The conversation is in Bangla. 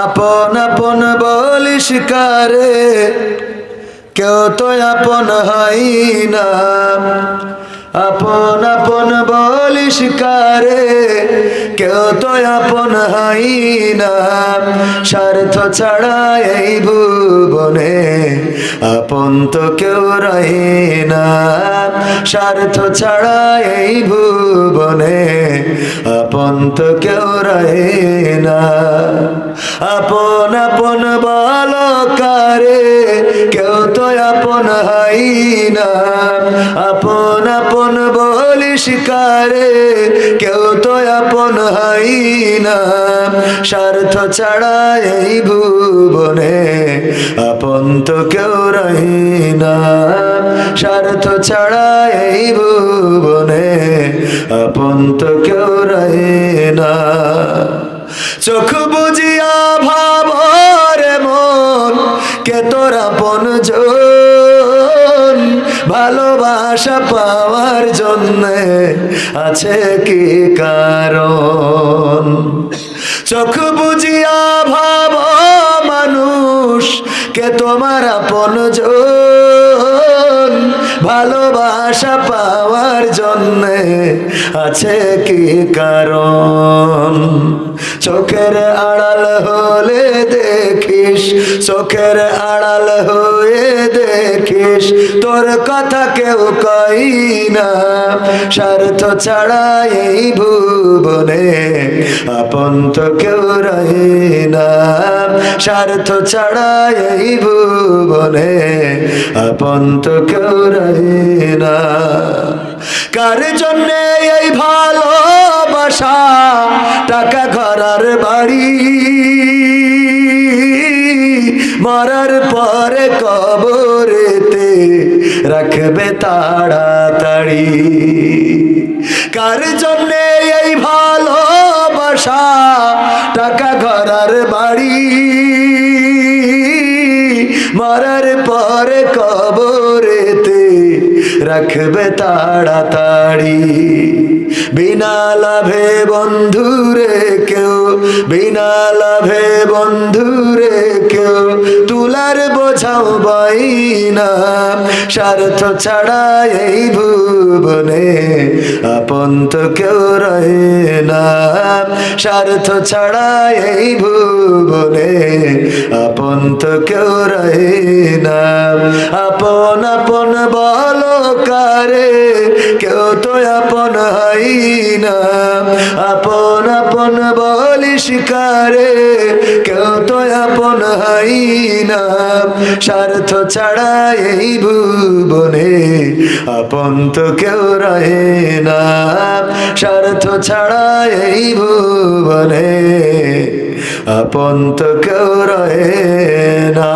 আপন আপন বলিস কারে, কেউ তো আপন হয় না। আপন আপন বলিস কারে, কেউ তো আপন হয় না। স্বার্থ ছাড়া এই ভুবনে আপন তো কেউ রহে না। স্বার্থ ছাড়া এই ভুবনে আপন তো কেউ রহে না। আপন আপন বলো কারে কেউ তো আপন হাই না। আপন আপন বলিস কারে কেউ তো আপন হাই না। স্বার্থ ছাড়া এই ভুবনে আপন তো কেউ রহি না। স্বার্থ ছাড়া এই ভুবনে আপন তো কেউ রহে না। চোখ বুঝিয়া ভাবরে মন, কে তোরা পন ভালোবাসা পাওয়ার জন্য আছে কি কারণ? চোখ বুঝিয়া ভাব মানুষ, কে তোমার আপন ভালোবাসা পাওয়ার জন্য আছে কি কারণ? চোখের আড়াল হয়ে দেখিস, তোর কথা কেউ কই না। স্বার্থ ছাড়া এই ভুবনে আপন তো কেউ রহে না। স্বার্থ ছাড়া এই ভুবনে আপন তো কেউ রহে না। কার জন্যে এই ভালোবাসা? টাকা ঘরার বাড়ি। মরার পরে কবরেতে রাখবে তাড়াতাড়ি। কার জন্যে এই ভালোবাসা? টাকা ঘরার বাড়ি। মরার পরে কবরেতে রাখবে তাড়াতাড়ি। বিনা লাভে বন্ধুরে বিনা লাভে বন্ধুরে কেউ তুলার বোঝাও বাই না স্বার্থ ছাড়া এই ভুবনে আপন তো কেউ রহে না। স্বার্থ ছাড়া এই ভুবনে আপন তো কেউ রহে না। আপন আপন বলো কারে কেউ তো আপন হাই না। আপন আপন বলিস কারে কেউ তো আপন হাই না। স্বার্থ ছাড়া এই ভুবনে আপন তো কেউ রহে না। স্বার্থ ছাড়া এই ভুবনে আপন তো কেউ রহে না।